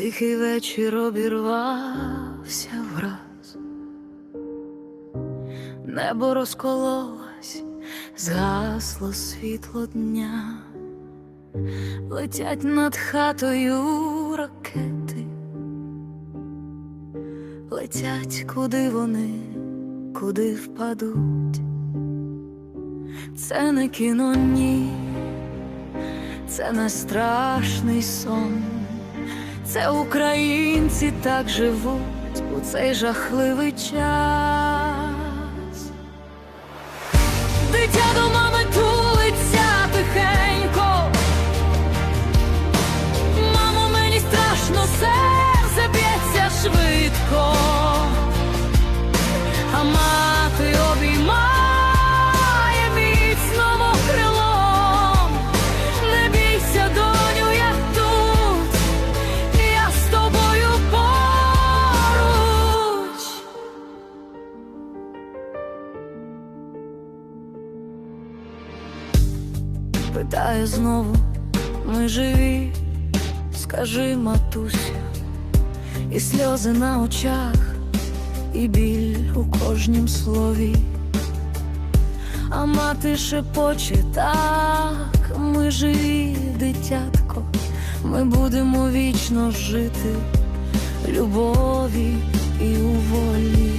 Тихий вечір обірвався враз, небо розкололось, згасло світло дня, летять над хатою ракети, летять, куди вони, куди впадуть. Це не кіно, ні, це не страшний сон. Це українці так живуть у цей жахливий час. Питає знову, ми живі, скажи, матусю, і сльози на очах, і біль у кожнім слові. А мати шепоче так, ми живі, дитятко, ми будемо вічно жити любові і у волі.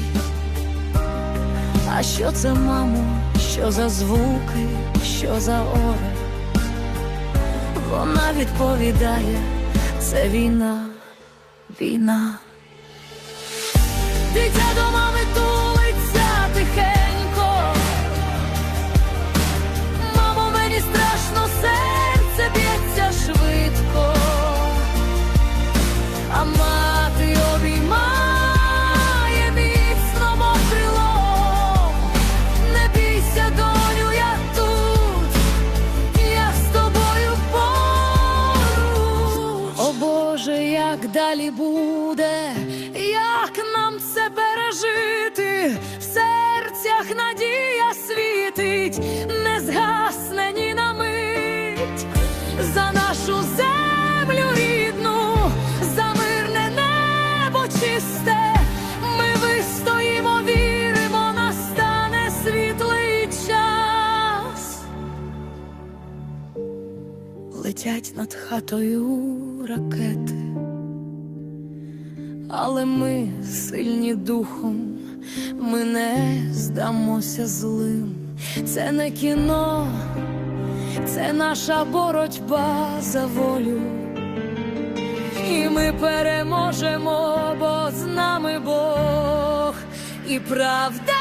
А що це, мамо, що за звуки, що за ори? Вона відповідає, це війна, війна. Дитя до далі буде, як нам це пережити, в серцях надія світить, не згасне ні на мить за нашу землю рідну, за мирне небо чисте. Ми вистоїмо, віримо, настане світлий час. Летять над хатою ракети, але ми сильні духом, ми не здамося злим. Це не кіно, це наша боротьба за волю. І ми переможемо, бо з нами Бог і правда.